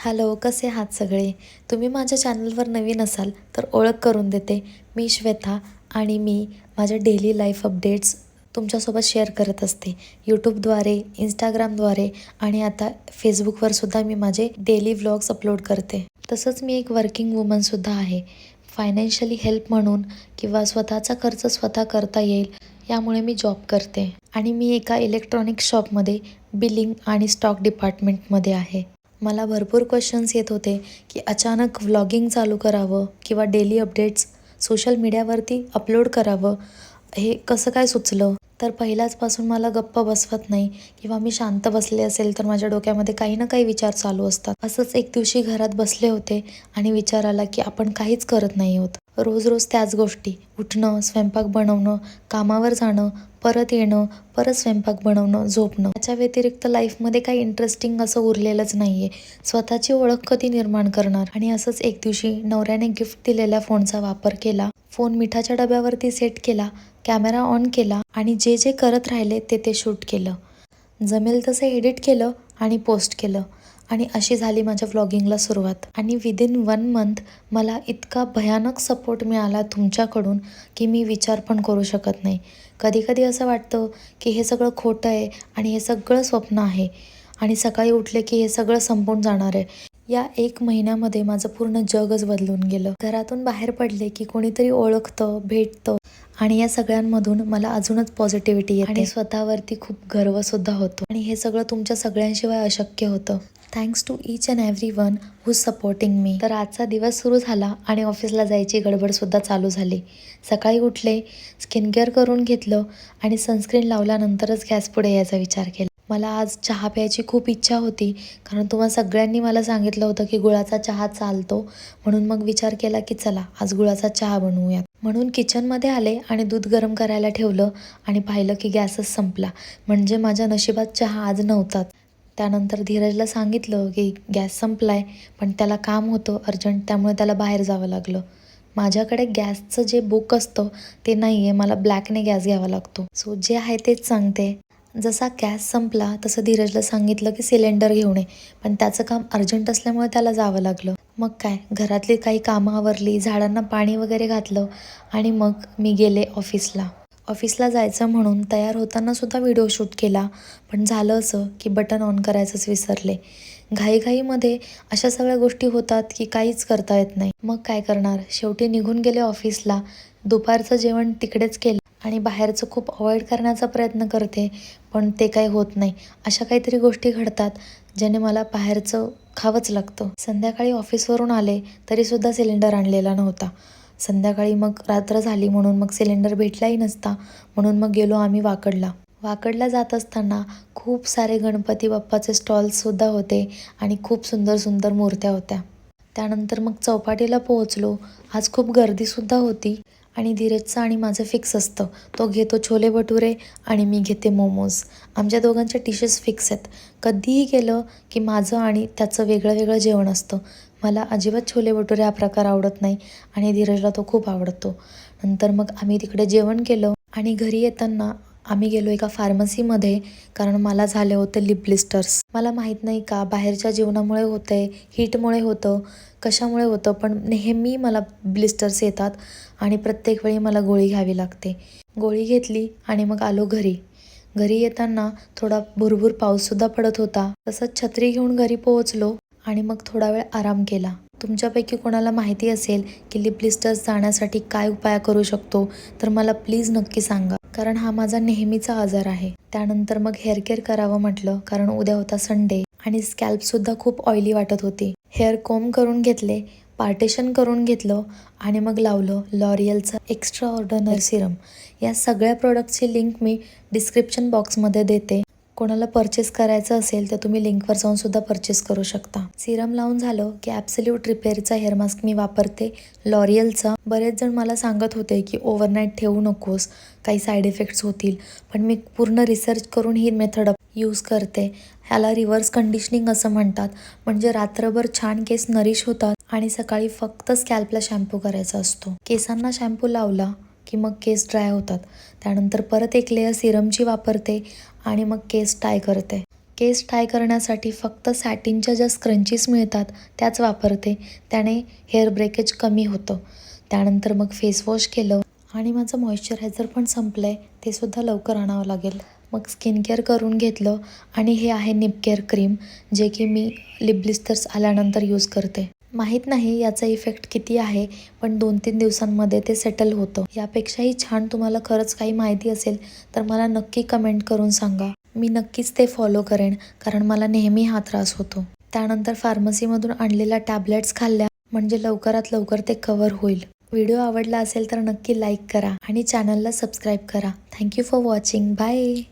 Hello कसे आहात सगळे. तुम्ही माझ्या चॅनलवर नवीन असाल तर ओळख करून देते. मी श्वेता आणि मी माझ्या डेली लाईफ अपडेट्स तुमच्यासोबत शेअर करत असते. यूट्यूबद्वारे इंस्टाग्रामद्वारे आणि आता फेसबुकवर सुद्धा मी माझे डेली व्लॉग्स अपलोड करते. तसंच मी एक वर्किंग वुमनसुद्धा आहे. फायनान्शियली हेल्प म्हणून किंवा स्वतःचा खर्च स्वतः करता येईल यामुळे मी जॉब करते. आणि मी एका इलेक्ट्रॉनिक शॉपमध्ये बिलिंग आणि स्टॉक डिपार्टमेंटमध्ये आहे. मला भरपूर क्वेश्चन्स येत होते की अचानक व्लॉगिंग चालू करावं किंवा डेली अपडेट्स सोशल मीडियावरती अपलोड करावं हे कसं काय सुचलं? तर पहिल्याचपासून मला गप्प बसवत नाही किंवा मी शांत बसले असेल तर माझ्या डोक्यामध्ये काही ना काही विचार चालू असतात. असंच एक दिवशी घरात बसले होते आणि विचार आला की आपण काहीच करत नाही आहोत रोज रोज त्याच गोष्टी. उठणं स्वयंपाक बनवणं कामावर जाणं परत येणं परत स्वयंपाक बनवणं झोपणं. याच्या व्यतिरिक्त लाईफमध्ये काही इंटरेस्टिंग असं उरलेलंच नाही आहे स्वतःची ओळख कधी निर्माण करणार? आणि असंच एक दिवशी नवऱ्याने गिफ्ट दिलेल्या फोनचा वापर केला. फोन मिठाच्या डब्यावरती सेट केला. कॅमेरा ऑन केला. आणि जे जे करत राहिले ते ते शूट केलं. जमेल तसं एडिट केलं आणि पोस्ट केलं. आणि अशी झाली माझ्या व्लॉगिंगला सुरुवात. आणि विदिन वन मंथ मला इतका भयानक सपोर्ट मिळाला तुमच्याकडून की मी विचार पण करू शकत नाही. कधी कधी असं वाटतं की हे सगळं खोटं आहे आणि हे सगळं स्वप्न आहे आणि सकाळी उठले की हे सगळं संपून जाणार आहे. या एक महिन्यामध्ये माझं पूर्ण जगच बदलून गेलं. घरातून बाहेर पडले की कोणीतरी ओळखतं भेटतं आणि या सगळ्यांमधून मला अजूनच पॉझिटिव्हिटी येते. आणि स्वतःवरती खूप गर्व सुद्धा होतो. आणि हे सगळं तुमच्या सगळ्यांशिवाय अशक्य होतं. Thanks to each and every one who supporting मी तर आजचा दिवस सुरू झाला आणि ऑफिसला जायची गडबडसुद्धा चालू झाली. सकाळी उठले स्किन केअर करून घेतलं आणि सनस्क्रीन लावल्यानंतरच गॅस पुढे यायचा विचार केला. मला आज चहा प्यायची खूप इच्छा होती. कारण तुम्हाला सगळ्यांनी मला सांगितलं होतं की गुळाचा चहा चालतो. म्हणून मग विचार केला की चला आज गुळाचा चहा बनवूयात. म्हणून किचनमध्ये आले आणि दूध गरम करायला ठेवलं आणि पाहिलं की गॅसच संपला. म्हणजे माझ्या नशिबात चहा आज नव्हताच. त्यानंतर धीरजला सांगितलं की गॅस संपलाय पण त्याला काम होतं अर्जंट त्यामुळे त्याला बाहेर जावं लागलं. माझ्याकडे गॅसचं जे बुक असतं ते नाही आहे मला ब्लॅकने गॅस घ्यावा लागतो. सो जे आहे तेच सांगते. जसा गॅस संपला तसं धीरजला सांगितलं की सिलेंडर घेऊन ये. पण त्याचं काम अर्जंट असल्यामुळे त्याला जावं लागलं. मग काय? घरातली काही कामं आवरली झाडांना पाणी वगैरे घातलं आणि मग मी गेले ऑफिसला. ऑफिसला जायचं म्हणून तयार होताना सुद्धा व्हिडिओ शूट केला. पण झालं असं की बटन ऑन करायचंच विसरले. घाईघाईमध्ये अशा सगळ्या गोष्टी होतात की काहीच करता येत नाही. मग काय करणार? शेवटी निघून गेले ऑफिसला. दुपारचं जेवण तिकडेच केलं. आणि बाहेरचं खूप अवॉइड करण्याचा प्रयत्न करते पण ते काही होत नाही. अशा काहीतरी गोष्टी घडतात ज्याने मला बाहेरचं खावंच लागतं. संध्याकाळी ऑफिसवरून आले तरीसुद्धा सिलेंडर आणलेला नव्हता. संध्याकाळी मग रात्र झाली म्हणून मग सिलेंडर भेटलाही नसता म्हणून मग गेलो आम्ही वाकडला. वाकडला जात असताना खूप सारे गणपती बाप्पाचे स्टॉल्ससुद्धा होते आणि खूप सुंदर सुंदर मूर्त्या होत्या. त्यानंतर मग चौपाटीला पोहोचलो. आज खूप गर्दीसुद्धा होती. आणि धीरजचं आणि माझं फिक्स असतं. तो घेतो छोले भटुरे आणि मी घेते मोमोज. आमच्या दोघांच्या डिशेस फिक्स आहेत. कधीही गेलं की माझं आणि त्याचं वेगळं वेगळं जेवण असतं. मला अजिबात छोले भटुरे हा प्रकार आवडत नाही आणि धीरजला तो खूप आवडतो. नंतर मग आम्ही तिकडे जेवण केलं आणि घरी येताना आम्ही गेलो एका फार्मसीमध्ये कारण मला झाले होते लिप ब्लिस्टर्स मला माहीत नाही का बाहेरच्या जेवणामुळे होतं आहे हीटमुळे होतं कशामुळे होतं पण नेहमी मला ब्लिस्टर्स येतात आणि प्रत्येक वेळी मला गोळी घ्यावी लागते. गोळी घेतली आणि मग आलो घरी. घरी येताना थोडा भुरभुर पाऊससुद्धा पडत होता. तसंच छत्री घेऊन घरी पोहोचलो आणि मग थोडा वेळ आराम केला. तुमच्यापैकी कोणाला माहिती असेल की लिप ब्लिस्टर्स जाण्यासाठी काय उपाय करू शकतो तर मला प्लीज नक्की सांगा. कारण हा माझा नेहमीचा आजार आहे. त्यानंतर मग हेअर केअर करावं म्हटलं कारण उद्या होता संडे आणि स्कॅल्पसुद्धा खूप ऑइली वाटत होती. हेअर कोम करून घेतले पार्टेशन करून घेतलं आणि मग लावलं लॉरियलचं एक्स्ट्रा ऑर्डनर सिरम. या सगळ्या प्रोडक्टची लिंक मी डिस्क्रिप्शन बॉक्समध्ये देते. कोणाला परचेस करायचं असेल तर तुम्ही लिंकवर जाऊन सुद्धा परचेस करू शकता. सिरम लावून झालं की ॲब्सल्यूट रिपेअरचा हेअर मास्क मी वापरते. लॉरियलचा बरेच जण मला सांगत होते की ओव्हरनाईट ठेवू नकोस काही साईड इफेक्ट्स होतील. पण मी पूर्ण रिसर्च करून ही मेथड यूज करते. ह्याला रिव्हर्स कंडिशनिंग असं म्हणतात. म्हणजे रात्रभर छान केस नरिश होतात आणि सकाळी फक्त स्कॅल्पला शॅम्पू करायचा असतो. केसांना शॅम्पू लावला की मग केस ड्राय होतात. त्यानंतर परत एक लेअर सिरमची वापरते आणि मग केस टाय करते. केस टाय करण्यासाठी फक्त सॅटिनच्या ज्या स्क्रंचीस मिळतात त्याच वापरते. त्याने हेअर ब्रेकेज कमी होतं. त्यानंतर मग फेसवॉश केलं. आणि माझं मॉइश्चरायझर पण संपलं आहे ते सुद्धा लवकर आणावं लागेल. मग स्किन केअर करून घेतलं. आणि हे आहे निपकेअर क्रीम जे की मी लिप ब्लिस्टर्स आल्यानंतर यूज करते. माहीत नाही याचा इफेक्ट किती आहे पण दोन तीन दिवसांमध्ये ते सेटल होतं. यापेक्षाही छान तुम्हाला खरंच काही माहिती असेल तर मला नक्की कमेंट करून सांगा. मी नक्कीच ते फॉलो करेन कारण मला नेहमी हा त्रास होतो. त्यानंतर फार्मसीमधून आणलेल्या टॅबलेट्स खाल्ल्या म्हणजे लवकरात लवकर ते कव्हर होईल. व्हिडिओ आवडला असेल तर नक्की लाईक करा आणि चॅनलला सबस्क्राईब करा. Thank you for watching bye